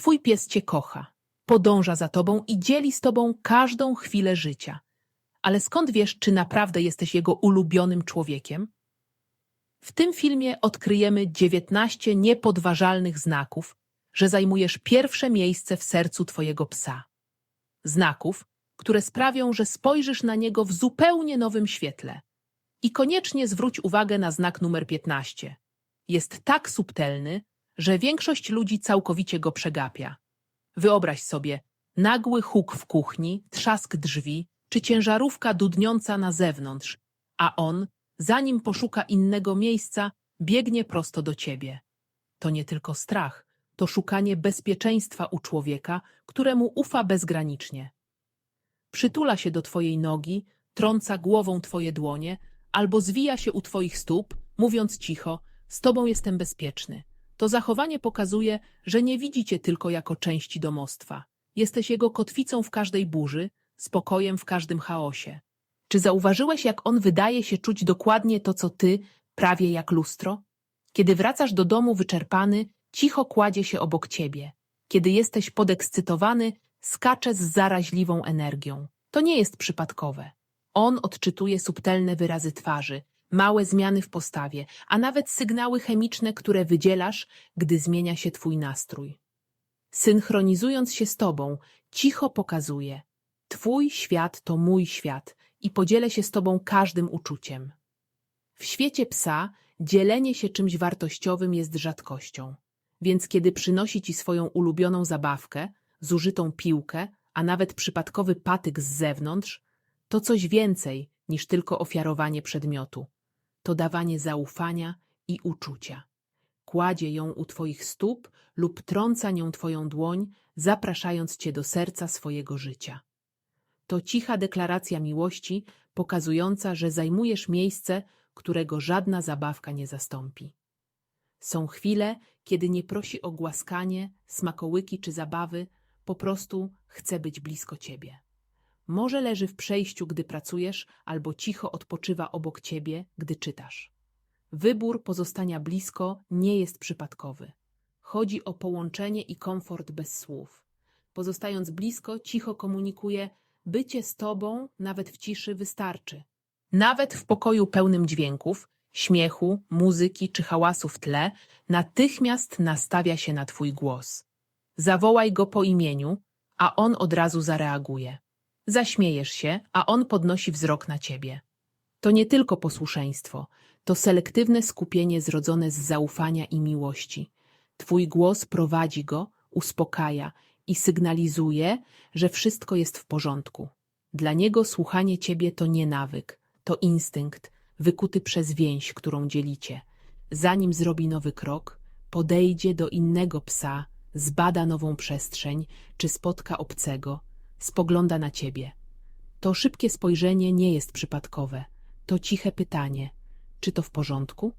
Twój pies cię kocha, podąża za tobą i dzieli z tobą każdą chwilę życia. Ale skąd wiesz, czy naprawdę jesteś jego ulubionym człowiekiem? W tym filmie odkryjemy 19 niepodważalnych znaków, że zajmujesz pierwsze miejsce w sercu twojego psa. Znaków, które sprawią, że spojrzysz na niego w zupełnie nowym świetle. I koniecznie zwróć uwagę na znak numer 15. Jest tak subtelny, że większość ludzi całkowicie go przegapia. Wyobraź sobie nagły huk w kuchni, trzask drzwi czy ciężarówka dudniąca na zewnątrz, a on, zanim poszuka innego miejsca, biegnie prosto do ciebie. To nie tylko strach, to szukanie bezpieczeństwa u człowieka, któremu ufa bezgranicznie. Przytula się do twojej nogi, trąca głową twoje dłonie, albo zwija się u twoich stóp, mówiąc cicho, z tobą jestem bezpieczny. To zachowanie pokazuje, że nie widzi cię tylko jako części domostwa. Jesteś jego kotwicą w każdej burzy, spokojem w każdym chaosie. Czy zauważyłeś, jak on wydaje się czuć dokładnie to, co ty, prawie jak lustro? Kiedy wracasz do domu wyczerpany, cicho kładzie się obok ciebie. Kiedy jesteś podekscytowany, skacze z zaraźliwą energią. To nie jest przypadkowe. On odczytuje subtelne wyrazy twarzy, małe zmiany w postawie, a nawet sygnały chemiczne, które wydzielasz, gdy zmienia się twój nastrój. Synchronizując się z tobą, cicho pokazuje: Twój świat to mój świat i podzielę się z tobą każdym uczuciem. W świecie psa dzielenie się czymś wartościowym jest rzadkością, więc kiedy przynosi ci swoją ulubioną zabawkę, zużytą piłkę, a nawet przypadkowy patyk z zewnątrz, to coś więcej niż tylko ofiarowanie przedmiotu. To dawanie zaufania i uczucia. Kładzie ją u twoich stóp lub trąca nią twoją dłoń, zapraszając cię do serca swojego życia. To cicha deklaracja miłości, pokazująca, że zajmujesz miejsce, którego żadna zabawka nie zastąpi. Są chwile, kiedy nie prosi o głaskanie, smakołyki czy zabawy, po prostu chce być blisko ciebie. Może leży w przejściu, gdy pracujesz, albo cicho odpoczywa obok ciebie, gdy czytasz. Wybór pozostania blisko nie jest przypadkowy. Chodzi o połączenie i komfort bez słów. Pozostając blisko, cicho komunikuje, bycie z tobą, nawet w ciszy, wystarczy. Nawet w pokoju pełnym dźwięków, śmiechu, muzyki czy hałasu w tle, natychmiast nastawia się na twój głos. Zawołaj go po imieniu, a on od razu zareaguje. Zaśmiejesz się, a on podnosi wzrok na ciebie. To nie tylko posłuszeństwo, to selektywne skupienie zrodzone z zaufania i miłości. Twój głos prowadzi go, uspokaja i sygnalizuje, że wszystko jest w porządku. Dla niego słuchanie ciebie to nie nawyk, to instynkt wykuty przez więź, którą dzielicie. Zanim zrobi nowy krok, podejdzie do innego psa, zbada nową przestrzeń, czy spotka obcego, spogląda na ciebie. To szybkie spojrzenie nie jest przypadkowe. To ciche pytanie: czy to w porządku?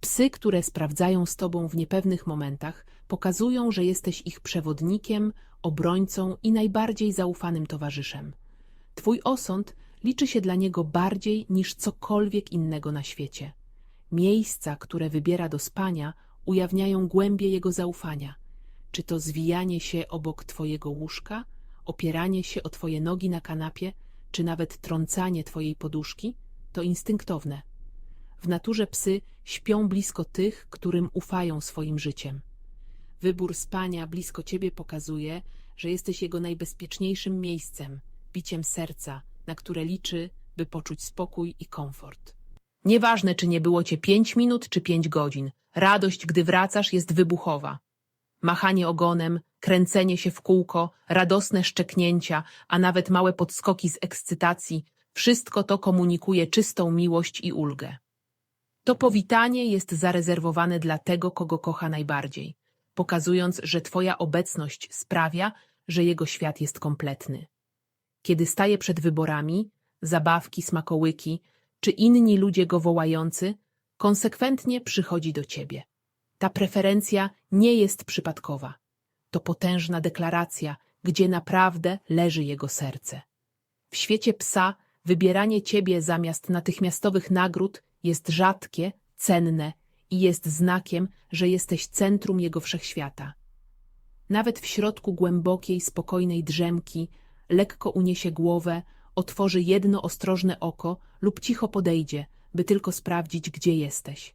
Psy, które sprawdzają z tobą w niepewnych momentach, pokazują, że jesteś ich przewodnikiem, obrońcą i najbardziej zaufanym towarzyszem. Twój osąd liczy się dla niego bardziej niż cokolwiek innego na świecie. Miejsca, które wybiera do spania, ujawniają głębie jego zaufania. Czy to zwijanie się obok twojego łóżka, opieranie się o twoje nogi na kanapie, czy nawet trącanie twojej poduszki, to instynktowne. W naturze psy śpią blisko tych, którym ufają swoim życiem. Wybór spania blisko ciebie pokazuje, że jesteś jego najbezpieczniejszym miejscem, biciem serca, na które liczy, by poczuć spokój i komfort. Nieważne, czy nie było cię pięć minut czy pięć godzin, radość, gdy wracasz, jest wybuchowa. Machanie ogonem, kręcenie się w kółko, radosne szczeknięcia, a nawet małe podskoki z ekscytacji, wszystko to komunikuje czystą miłość i ulgę. To powitanie jest zarezerwowane dla tego, kogo kocha najbardziej, pokazując, że Twoja obecność sprawia, że jego świat jest kompletny. Kiedy staje przed wyborami, zabawki, smakołyki, czy inni ludzie go wołający, konsekwentnie przychodzi do Ciebie. Ta preferencja nie jest przypadkowa. To potężna deklaracja, gdzie naprawdę leży jego serce. W świecie psa wybieranie ciebie zamiast natychmiastowych nagród jest rzadkie, cenne i jest znakiem, że jesteś centrum jego wszechświata. Nawet w środku głębokiej, spokojnej drzemki lekko uniesie głowę, otworzy jedno ostrożne oko lub cicho podejdzie, by tylko sprawdzić, gdzie jesteś.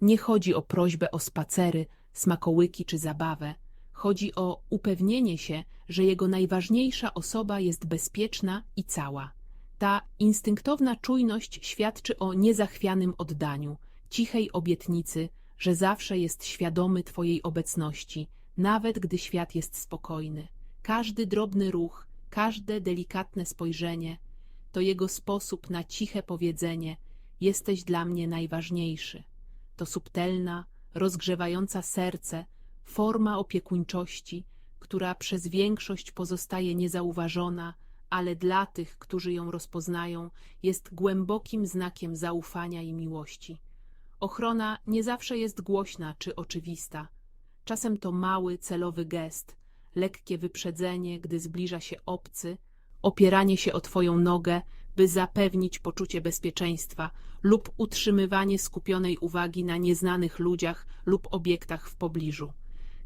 Nie chodzi o prośbę o spacery, smakołyki czy zabawę. Chodzi o upewnienie się, że jego najważniejsza osoba jest bezpieczna i cała. Ta instynktowna czujność świadczy o niezachwianym oddaniu, cichej obietnicy, że zawsze jest świadomy Twojej obecności, nawet gdy świat jest spokojny. Każdy drobny ruch, każde delikatne spojrzenie to jego sposób na ciche powiedzenie: Jesteś dla mnie najważniejszy. To subtelna, rozgrzewająca serce, forma opiekuńczości, która przez większość pozostaje niezauważona, ale dla tych, którzy ją rozpoznają, jest głębokim znakiem zaufania i miłości. Ochrona nie zawsze jest głośna czy oczywista. Czasem to mały, celowy gest, lekkie wyprzedzenie, gdy zbliża się obcy, opieranie się o twoją nogę, by zapewnić poczucie bezpieczeństwa lub utrzymywanie skupionej uwagi na nieznanych ludziach lub obiektach w pobliżu.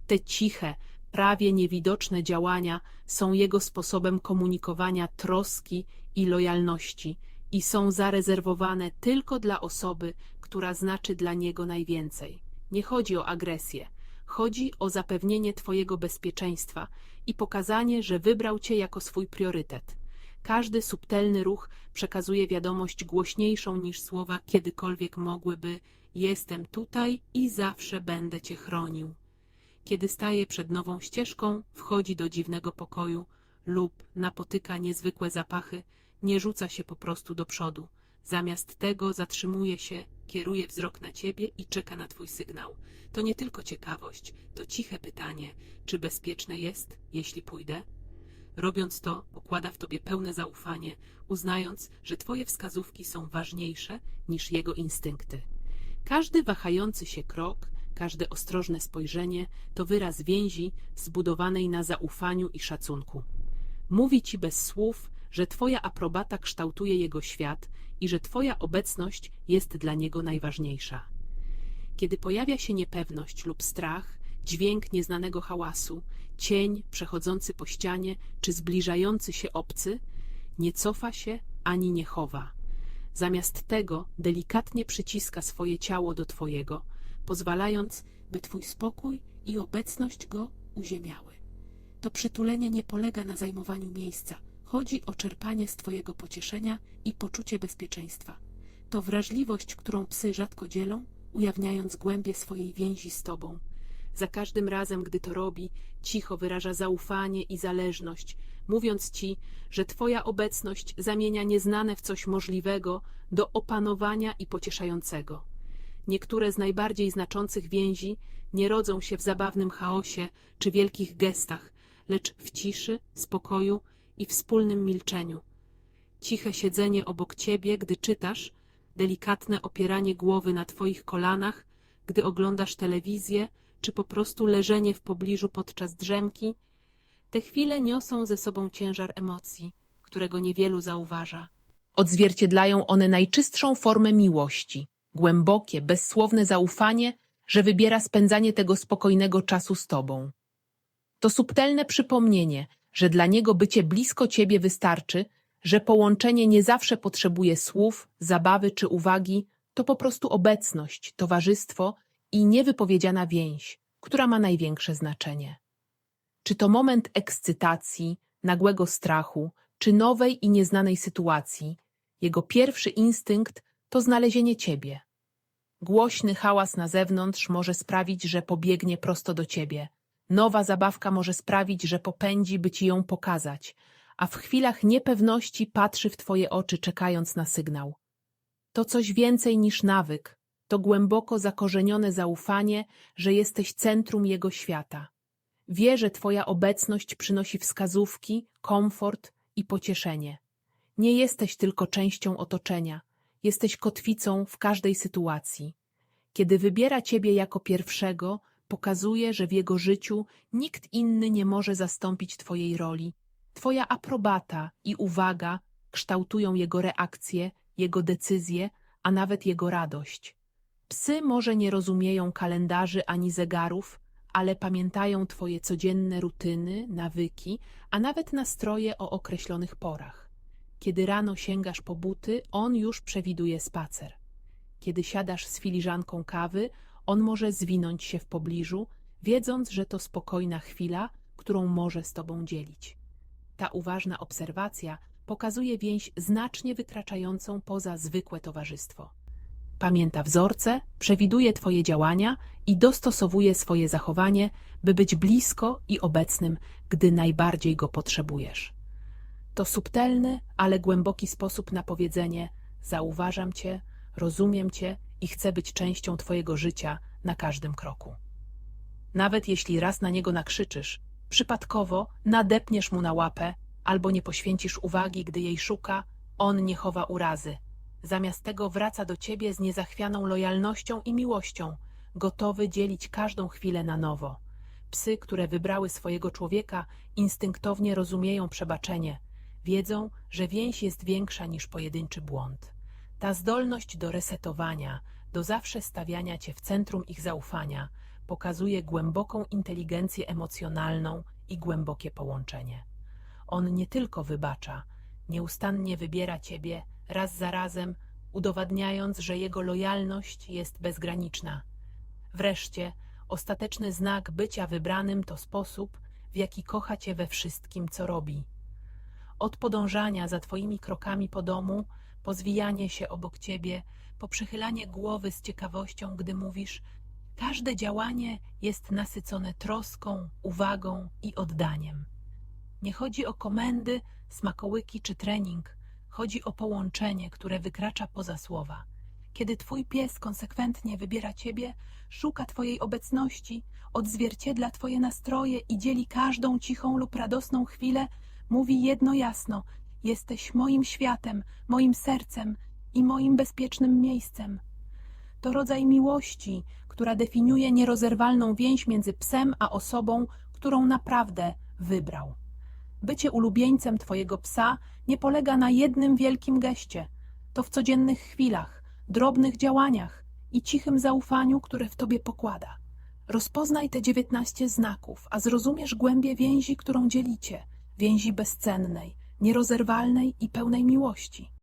Te ciche, prawie niewidoczne działania są jego sposobem komunikowania troski i lojalności i są zarezerwowane tylko dla osoby, która znaczy dla niego najwięcej. Nie chodzi o agresję, chodzi o zapewnienie Twojego bezpieczeństwa i pokazanie, że wybrał Cię jako swój priorytet. Każdy subtelny ruch przekazuje wiadomość głośniejszą niż słowa kiedykolwiek mogłyby: Jestem tutaj i zawsze będę Cię chronił. Kiedy staje przed nową ścieżką, wchodzi do dziwnego pokoju lub napotyka niezwykłe zapachy, nie rzuca się po prostu do przodu. Zamiast tego zatrzymuje się, kieruje wzrok na ciebie i czeka na twój sygnał. To nie tylko ciekawość, to ciche pytanie, czy bezpieczne jest, jeśli pójdę? Robiąc to, pokłada w tobie pełne zaufanie, uznając, że twoje wskazówki są ważniejsze niż jego instynkty. Każdy wahający się krok, każde ostrożne spojrzenie to wyraz więzi zbudowanej na zaufaniu i szacunku. Mówi ci bez słów, że twoja aprobata kształtuje jego świat i że twoja obecność jest dla niego najważniejsza. Kiedy pojawia się niepewność lub strach, dźwięk nieznanego hałasu, cień przechodzący po ścianie czy zbliżający się obcy, nie cofa się ani nie chowa. Zamiast tego delikatnie przyciska swoje ciało do twojego, pozwalając, by twój spokój i obecność go uziemiały. To przytulenie nie polega na zajmowaniu miejsca. Chodzi o czerpanie z twojego pocieszenia i poczucie bezpieczeństwa. To wrażliwość, którą psy rzadko dzielą, ujawniając głębie swojej więzi z tobą. Za każdym razem, gdy to robi, cicho wyraża zaufanie i zależność, mówiąc ci, że twoja obecność zamienia nieznane w coś możliwego do opanowania i pocieszającego. Niektóre z najbardziej znaczących więzi nie rodzą się w zabawnym chaosie czy wielkich gestach, lecz w ciszy, spokoju i wspólnym milczeniu. Ciche siedzenie obok ciebie, gdy czytasz, delikatne opieranie głowy na twoich kolanach, gdy oglądasz telewizję, czy po prostu leżenie w pobliżu podczas drzemki, te chwile niosą ze sobą ciężar emocji, którego niewielu zauważa. Odzwierciedlają one najczystszą formę miłości, głębokie, bezsłowne zaufanie, że wybiera spędzanie tego spokojnego czasu z tobą. To subtelne przypomnienie, że dla niego bycie blisko ciebie wystarczy, że połączenie nie zawsze potrzebuje słów, zabawy czy uwagi, to po prostu obecność, towarzystwo i niewypowiedziana więź, która ma największe znaczenie. Czy to moment ekscytacji, nagłego strachu, czy nowej i nieznanej sytuacji, jego pierwszy instynkt to znalezienie ciebie. Głośny hałas na zewnątrz może sprawić, że pobiegnie prosto do ciebie. Nowa zabawka może sprawić, że popędzi, by ci ją pokazać, a w chwilach niepewności patrzy w twoje oczy, czekając na sygnał. To coś więcej niż nawyk, to głęboko zakorzenione zaufanie, że jesteś centrum jego świata. Wie, że twoja obecność przynosi wskazówki, komfort i pocieszenie. Nie jesteś tylko częścią otoczenia, jesteś kotwicą w każdej sytuacji. Kiedy wybiera ciebie jako pierwszego, pokazuje, że w jego życiu nikt inny nie może zastąpić twojej roli. Twoja aprobata i uwaga kształtują jego reakcje, jego decyzje, a nawet jego radość. Psy może nie rozumieją kalendarzy ani zegarów, ale pamiętają twoje codzienne rutyny, nawyki, a nawet nastroje o określonych porach. Kiedy rano sięgasz po buty, on już przewiduje spacer. Kiedy siadasz z filiżanką kawy, on może zwinąć się w pobliżu, wiedząc, że to spokojna chwila, którą może z tobą dzielić. Ta uważna obserwacja pokazuje więź znacznie wykraczającą poza zwykłe towarzystwo. Pamięta wzorce, przewiduje Twoje działania i dostosowuje swoje zachowanie, by być blisko i obecnym, gdy najbardziej go potrzebujesz. To subtelny, ale głęboki sposób na powiedzenie: Zauważam Cię, rozumiem Cię i chcę być częścią Twojego życia na każdym kroku. Nawet jeśli raz na niego nakrzyczysz, przypadkowo nadepniesz mu na łapę albo nie poświęcisz uwagi, gdy jej szuka, on nie chowa urazy. Zamiast tego wraca do ciebie z niezachwianą lojalnością i miłością, gotowy dzielić każdą chwilę na nowo. Psy, które wybrały swojego człowieka, instynktownie rozumieją przebaczenie. Wiedzą, że więź jest większa niż pojedynczy błąd. Ta zdolność do resetowania, do zawsze stawiania cię w centrum ich zaufania, pokazuje głęboką inteligencję emocjonalną i głębokie połączenie. On nie tylko wybacza, nieustannie wybiera ciebie raz za razem, udowadniając, że jego lojalność jest bezgraniczna. Wreszcie, ostateczny znak bycia wybranym to sposób, w jaki kocha cię we wszystkim, co robi. Od podążania za twoimi krokami po domu, po zwijanie się obok ciebie, po przychylanie głowy z ciekawością, gdy mówisz, każde działanie jest nasycone troską, uwagą i oddaniem. Nie chodzi o komendy, smakołyki czy trening. Chodzi o połączenie, które wykracza poza słowa. Kiedy twój pies konsekwentnie wybiera ciebie, szuka twojej obecności, odzwierciedla twoje nastroje i dzieli każdą cichą lub radosną chwilę, mówi jedno jasno: Jesteś moim światem, moim sercem i moim bezpiecznym miejscem. To rodzaj miłości, która definiuje nierozerwalną więź między psem a osobą, którą naprawdę wybrał. Bycie ulubieńcem Twojego psa nie polega na jednym wielkim geście. To w codziennych chwilach, drobnych działaniach i cichym zaufaniu, które w Tobie pokłada. Rozpoznaj te dziewiętnaście znaków, a zrozumiesz głębię więzi, którą dzielicie. Więzi bezcennej, nierozerwalnej i pełnej miłości.